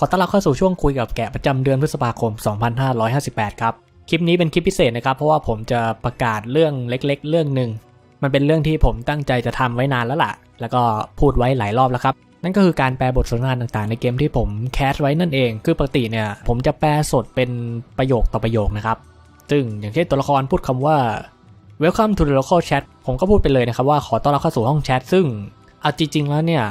ขอต้อนรับเข้าสู่ช่วงคุยกับแกะประจำเดือนพฤษภาคม 2558 ครับ คลิปนี้เป็นคลิปพิเศษนะครับ เพราะว่าผมจะประกาศเรื่องเล็ก ๆ เรื่องหนึ่ง มันเป็นเรื่องที่ผมตั้งใจจะทำไว้นานแล้วล่ะ แล้วก็พูดไว้หลายรอบแล้วครับ นั่นก็คือการแปลบทสนทนาต่างๆ ในเกมที่ผมแคสไว้นั่นเอง คือปกติเนี่ยผมจะแปลสดเป็นประโยคต่อประโยคนะครับ ซึ่งอย่างเช่นตัวละครพูดคำว่า welcome to the local chat ผมก็พูดไปเลยนะครับว่าขอต้อนรับเข้าสู่ห้องแชทซึ่งเอาจริงๆแล้วเนี่ย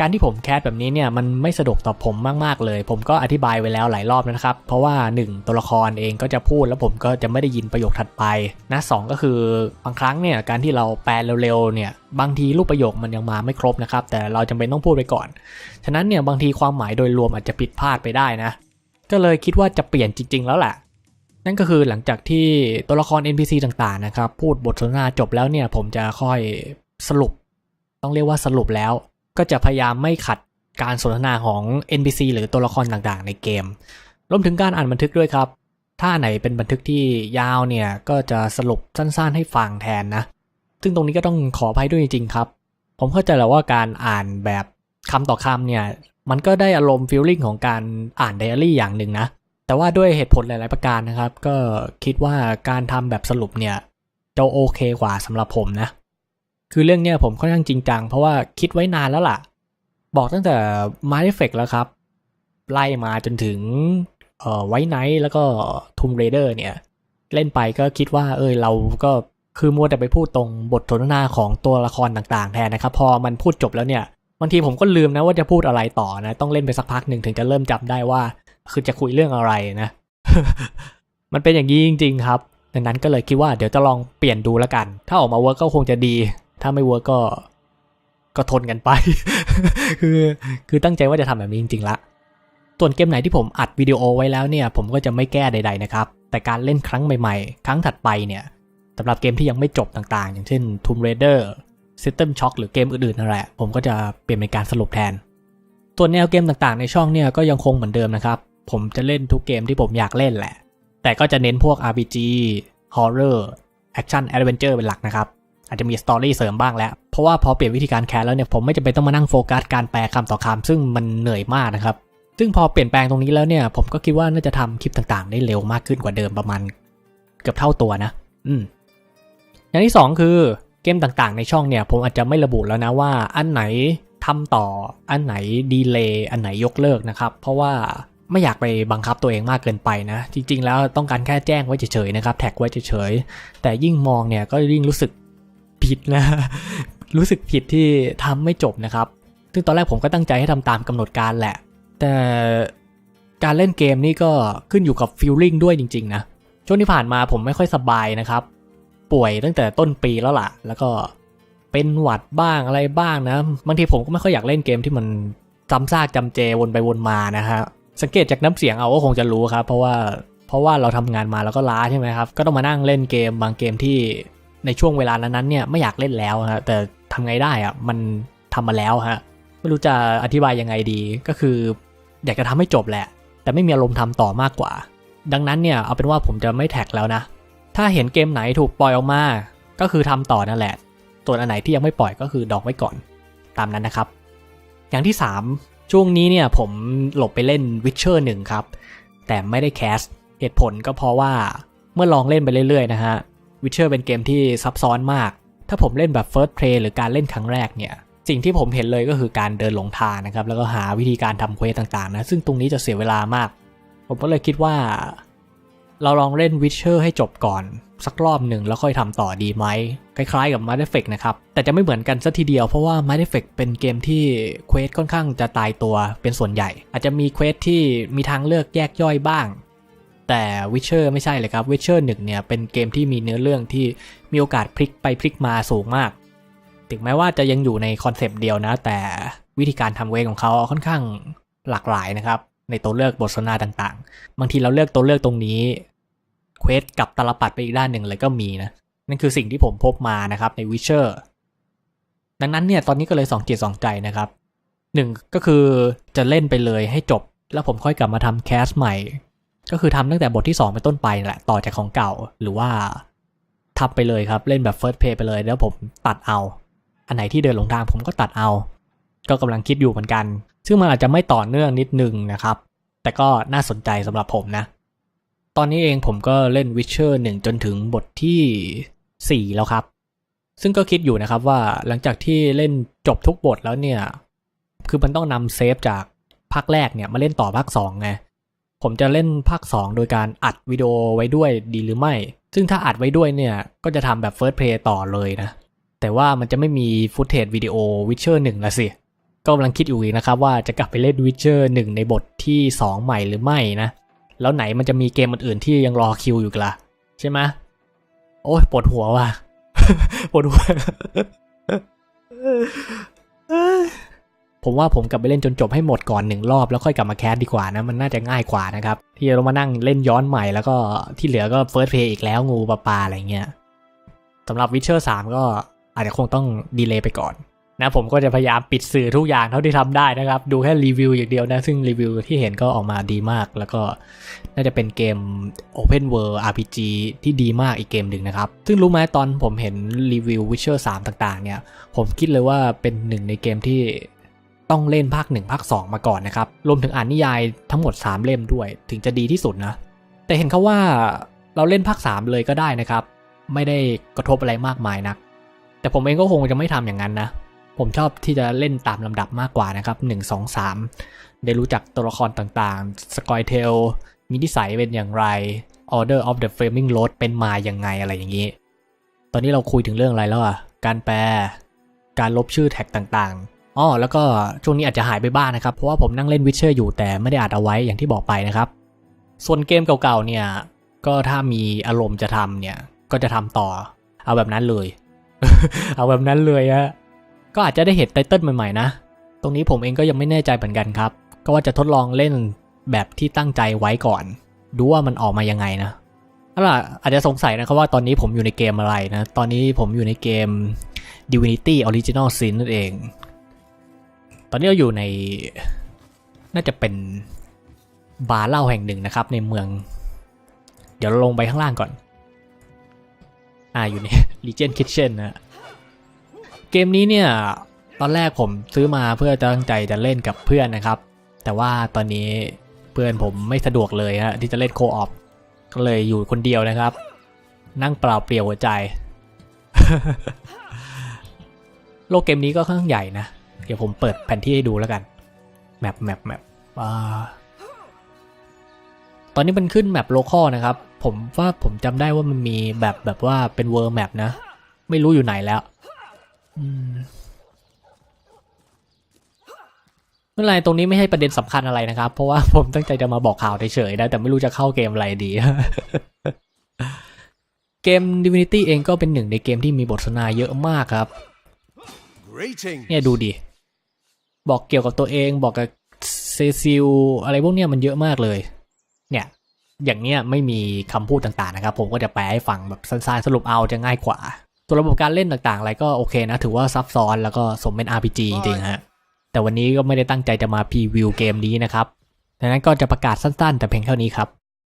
การที่ผมแคสแบบนี้เนี่ยมันไม่สะดวกต่อผมมากๆเลย ผมก็อธิบายไว้แล้วหลายรอบนะครับ เพราะว่า 1 ตัวละครเองก็จะพูดแล้วผมก็จะไม่ได้ยินประโยคถัดไปนะสก็คือบางครั้งเนี่ยการที่เราแปลเร็วๆเนี่ยบางทีรูปประโยคมันยังมาไม่ครบนะครับ แต่เราจำเป็นต้องพูดไปก่อน ฉะนั้นเนี่ยบางทีความหมายโดยรวมอาจจะผิดพลาดไปได้นะ ก็เลยคิดว่าจะเปลี่ยนจริง ๆ แล้วแหละนั่นก็คือหลังจากที่ตัวละคร NPC ต่างๆนะครับพูดบทสนทนาจบแล้วเนี่ยผมจะค่อยสรุป ต้องเรียกว่าสรุปแล้ว ก็จะพยายามไม่ขัดการสนทนาของ NPC หรือตัวละครต่างๆ ในเกม รวมถึงการอ่านบันทึกด้วยครับ ถ้าไหนเป็นบันทึกที่ยาวเนี่ยก็จะสรุปสั้นๆ ให้ฟังแทนนะ ซึ่งตรงนี้ก็ต้องขออภัยด้วยจริงๆครับ ผมเข้าใจแล้วว่าการอ่านแบบคำต่อคำเนี่ยมันก็ได้อารมณ์ฟีลลิ่งของการอ่านไดอารี่อย่างหนึ่งนะ แต่ว่าด้วยเหตุผลหลาย ๆ ประการนะครับ ก็คิดว่าการทำแบบสรุปเนี่ยจะโอเคกว่าสำหรับผมนะ คือเรื่องเนี้ยผมค่อนข้างจริงจัง เพราะว่าคิดไว้นานแล้วล่ะ บอกตั้งแต่ m a s Effect แล้วครับ ไล่มาจนถึงเอ่อไวไนท์แล้วก็ Tomb Raider เนี่ย เล่นไปก็คิดว่า เออเราก็คือมัวแต่ไปพูดตรงบทสนทนาของตัวละครต่างๆ แทนนะครับ พอมันพูดจบแล้วเนี่ยบางทีผมก็ลืมนะว่าจะพูดอะไรต่อนะ ต้องเล่นไปสักพักหนึ่งถึงจะเริ่มจำได้ว่า คือจะคุยเรื่องอะไรนะ มันเป็นอย่างนี้จริง ๆ ครับดังนั้นก็เลยคิดว่าเดี๋ยวจะลองเปลี่ยนดูแล้วกัน ถ้าออกมาเวิร์กก็คงจะดี ถ้าไม่เวิร์กก็ก็ทนกันไป คือคือตั้งใจว่าจะทำแบบนี้จริงๆละ ส่วนเกมไหนที่ผมอัดวิดีโอไว้แล้วเนี่ย ผมก็จะไม่แก้ใด ๆนะครับ แต่การเล่นครั้งใหม่ๆ ครั้งถัดไปเนี่ยสำหรับเกมที่ยังไม่จบต่างๆ อย่างเช่น Tomb Raider System Shock หรือเกมอื่นๆนั่นแหละ ผมก็จะเปลี่ยนเป็นการสรุปแทน ส่วนแนวเกมต่างๆ ในช่องเนี่ยก็ยังคงเหมือนเดิมนะครับ ผมจะเล่นทุกเกมที่ผมอยากเล่นแหละ แต่ก็จะเน้นพวก RPG Horror Action Adventure เป็นหลักนะครับ อาจจะมีสตอรี่เสริมบ้างแล้ว เพราะว่าพอเปลี่ยนวิธีการแคสแล้วเนี่ยผมไม่จำเป็นต้องมานั่งโฟกัสการแปลคำต่อคำซึ่งมันเหนื่อยมากนะครับ ซึ่งพอเปลี่ยนแปลงตรงนี้แล้วเนี่ย ผมก็คิดว่าน่าจะทำคลิปต่างๆ ได้เร็วมากขึ้นกว่าเดิมประมาณเกือบเท่าตัวนะ อืม อย่างที่ 2 คือเกมต่างๆ ในช่องเนี่ย ผมอาจจะไม่ระบุแล้วนะว่า อันไหนทำต่อ อันไหนดีเลย์อันไหนยกเลิกนะครับ เพราะว่าไม่อยากไปบังคับตัวเองมากเกินไปนะ จริง ๆ แล้วต้องการแค่แจ้งไว้เฉยๆนะครับ แท็กไว้เฉยๆแต่ยิ่งมองเนี่ยก็ยิ่งรู้สึก ผิดนะ รู้สึกผิดที่ทำไม่จบนะครับ ซึ่งตอนแรกผมก็ตั้งใจให้ทำตามกำหนดการแหละ แต่การเล่นเกมนี่ก็ขึ้นอยู่กับฟีลลิ่งด้วยจริง ๆ นะ ช่วงที่ผ่านมาผมไม่ค่อยสบายนะครับ ป่วยตั้งแต่ต้นปีแล้วล่ะ แล้วก็เป็นหวัดบ้างอะไรบ้างนะบางทีผมก็ไม่ค่อยอยากเล่นเกมที่มันซ้ำซากจำเจวนไปวนมานะฮะสังเกตจากน้ำเสียงเอาก็คงจะรู้ครับ เพราะว่าเพราะว่าเราทำงานมาแล้วก็ล้าใช่ไหมครับ ก็ต้องมานั่งเล่นเกมบางเกมที่ ในช่วงเวลานั้นๆเนี่ยไม่อยากเล่นแล้วฮะแต่ทำไงได้อะมันทำมาแล้วฮะไม่รู้จะอธิบายยังไงดีก็คือ อยากจะทำให้จบแหละ แต่ไม่มีอารมณ์ทำต่อมากกว่า ดังนั้นเนี่ยเอาเป็นว่าผมจะไม่แท็กแล้วนะ ถ้าเห็นเกมไหนถูกปล่อยออกมา ก็คือทำต่อนั่นแหละส่วนอันไหนที่ยังไม่ปล่อยก็คือดอกไว้ก่อน ตามนั้นนะครับ อย่างที่ 3 ช่วงนี้เนี่ยผมหลบไปเล่น Witcher 1 ครับ แต่ไม่ได้แคสเหตุผลก็เพราะว่าเมื่อลองเล่นไปเรื่อยๆนะฮะ Witcher เป็นเกมที่ซับซ้อนมาก ถ้าผมเล่นแบบ First Play หรือการเล่นครั้งแรกเนี่ย สิ่งที่ผมเห็นเลยก็คือการเดินหลงทางนะครับ แล้วก็หาวิธีการทำเควสต่างๆนะ ซึ่งตรงนี้จะเสียเวลามาก ผมก็เลยคิดว่า เราลองเล่น Witcher ให้จบก่อน สักรอบหนึ่งแล้วค่อยทำต่อดีไหม คล้ายๆกับ Mass Effect นะครับ แต่จะไม่เหมือนกันสัทีเดียว เพราะว่า Mass Effect เป็นเกมที่เควสค่อนข้างจะตายตัวเป็นส่วนใหญ่ อาจจะมีเควสที่มีทางเลือกแยกย่อยบ้าง แต่ Witcher ไม่ใช่เลยครับ Witcher 1เนี่ยเป็นเกมที่มีเนื้อเรื่องที่มีโอกาสพลิกไปพลิกมาสูงมาก ถึงแม้ว่าจะยังอยู่ในคอนเซปต์เดียวนะ แต่วิธีการทำเวทของเขาค่อนข้างหลากหลายนะครับ ในตัวเลือกบทสนทนาต่างๆ บางทีเราเลือกตัวเลือกตรงนี้เควสกับตลปัดไปอีกด้านหนึ่งเลยก็มีนะ นั่นคือสิ่งที่ผมพบมานะครับใน Witcher ดังนั้นเนี่ยตอนนี้ก็เลยสองจิตสองใจนะครับหนึ่งก็คือจะเล่นไปเลยให้จบ แล้วผมค่อยกลับมาทำแคสใหม่ ก็คือทำตั้งแต่บทที่ 2 เป็นต้นไปแหละต่อจากของเก่าหรือว่าทำไปเลยครับ เล่นแบบ First Play ไปเลยแล้วผมตัดเอา อันไหนที่เดินหลงทางผมก็ตัดเอา ก็กำลังคิดอยู่เหมือนกัน ซึ่งมันอาจจะไม่ต่อเนื่องนิดนึงนะครับ แต่ก็น่าสนใจสำหรับผมนะ ตอนนี้เองผมก็เล่น Witcher 1 จนถึงบทที่ 4 แล้วครับ ซึ่งก็คิดอยู่นะครับว่าหลังจากที่เล่นจบทุกบทแล้วเนี่ย คือมันต้องนำเซฟจากภาคแรกเนี่ยมาเล่นต่อภาค2ไง ผมจะเล่นภาค 2 โดยการอัดวิดีโอไว้ด้วยดีหรือไม่ ซึ่งถ้าอัดไว้ด้วยเนี่ย ก็จะทำแบบ First Play ต่อเลยนะ แต่ว่ามันจะไม่มีฟุตเทจวิดีโอ Witcher 1ละสิ ก็กำลังคิดอยู่อีกนะครับว่าจะกลับไปเล่น Witcher 1 ในบทที่ 2 ใหม่หรือไม่นะ แล้วไหนมันจะมีเกมอื่นๆที่ยังรอคิวอยู่กล่ะใช่ไหมโอ้ยปวดหัวว่ะปวดหัว ผมว่าผมกลับไปเล่นจนจบให้หมดก่อนหนึ่งรอบแล้วค่อยกลับมาแคสดีกว่านะมันน่าจะง่ายกว่านะครับที่เรามานั่งเล่นย้อนใหม่แล้วก็ที่เหลือก็เฟิร์สเพย์อีกแล้วงูปลาปลาอะไรเงี้ยสำหรับ Witcher 3ก็อาจจะคงต้องดีเลย์ไปก่อนนะผมก็จะพยายามปิดสื่อทุกอย่างเท่าที่ทำได้นะครับ ดูแค่รีวิวอย่างเดียวนะ ซึ่งรีวิวที่เห็นก็ออกมาดีมาก แล้วก็น่าจะเป็นเกม Open World RPG ที่ดีมากอีกเกมหนึ่งนะครับ ซึ่งรู้ไหมตอนผมเห็นรีวิว Witcher 3 ต่างๆ เนี่ย ผมคิดเลยว่าเป็นหนึ่งในเกมที่ ต้องเล่นภาค1ภาค2 มาก่อนนะครับ รวมถึงอ่านนิยายทั้งหมด 3 เล่มด้วย ถึงจะดีที่สุดนะ แต่เห็นเขาว่าเราเล่นภาค 3 เลยก็ได้นะครับ ไม่ได้กระทบอะไรมากมายนัก แต่ผมเองก็คงจะไม่ทำอย่างนั้นนะ ผมชอบที่จะเล่นตามลำดับมากกว่านะครับ 1 2 3 ได้รู้จักตัวละครต่างๆ สกอยเทล มีนิสัยเป็นอย่างไร Order of the Flaming Lord เป็นมาอย่างไงอะไรอย่างนี้ ตอนนี้เราคุยถึงเรื่องอะไรแล้วอะ การแปล การลบชื่อแท็กต่างๆ อ๋อแล้วก็ช่วงนี้อาจจะหายไปบ้างนะครับ เพราะว่าผมนั่งเล่นวิเชอร์อยู่แต่ไม่ได้อัดเอาไว้อย่างที่บอกไปนะครับ ส่วนเกมเก่าๆเนี่ย ก็ถ้ามีอารมณ์จะทำเนี่ย ก็จะทำต่อ เอาแบบนั้นเลย เอาแบบนั้นเลยฮะก็อาจจะได้เห็นไตเติ้ลใหม่ๆนะ ตรงนี้ผมเองก็ยังไม่แน่ใจเหมือนกันครับ ก็ว่าจะทดลองเล่นแบบที่ตั้งใจไว้ก่อน ดูว่ามันออกมายังไงนะเอาล่ะอาจจะสงสัยนะครับว่าตอนนี้ผมอยู่ในเกมอะไรนะ ตอนนี้ผมอยู่ในเกม Divinity Original Sin นั่นเอง อนนี้เราอยู่ในน่าจะเป็นบาร์เหล้าแห่งหนึ่งนะครับ ในเมือง เดี๋ยวเราลงไปข้างล่างก่อน อ่าอยู่ใน Legion Kitchen นะเกมนี้เนี่ยตอนแรกผมซื้อมาเพื่อตั้งใจจะเล่นกับเพื่อนนะครับ แต่ว่าตอนนี้เพื่อนผมไม่สะดวกเลยฮะที่จะเล่นโคออฟก็เลยอยู่คนเดียวนะครับ นั่งเปล่าเปลี่ยวหัวใจ โลกเกมนี้ก็ค่อนข้างใหญ่นะ เดี๋ยวผมเปิดแผนที่ให้ดูแล้วกัน แมปแมปแมปอ่าตอนนี้มันขึ้นแมปโลคอลนะครับ ผมว่าผมจำได้ว่ามันมีแบบแบบว่าเป็นเวอร์แมปนะ ไม่รู้อยู่ไหนแล้วอืมไม่เป็นไรตรงนี้ไม่ให้ประเด็นสำคัญอะไรนะครับ เพราะว่าผมตั้งใจจะมาบอกข่าวเฉยๆนะ แต่ไม่รู้จะเข้าเกมอะไรดีเกม Divinity เองก็เป็นหนึ่งในเกมที่มีบทสนทนาเยอะมากครับ Greetings. เนี่ยดูดิ บอกเกี่ยวกับตัวเอง บอกกับเซซิลอะไรพวกเนี้ยมันเยอะมากเลย เนี่ย อย่างเนี้ยไม่มีคำพูดต่างๆนะครับ ผมก็จะแปลให้ฟังแบบสั้นๆสรุปเอาจะง่ายกว่าส่วนระบบการเล่นต่างๆ อะไรก็โอเคนะ ถือว่าซับซ้อนแล้วก็สมเป็น RPG จริงๆฮะแต่วันนี้ก็ไม่ได้ตั้งใจจะมาพรีวิวเกมนี้นะครับดังนั้นก็จะประกาศสั้นๆ แต่เพียงเท่านี้ครับ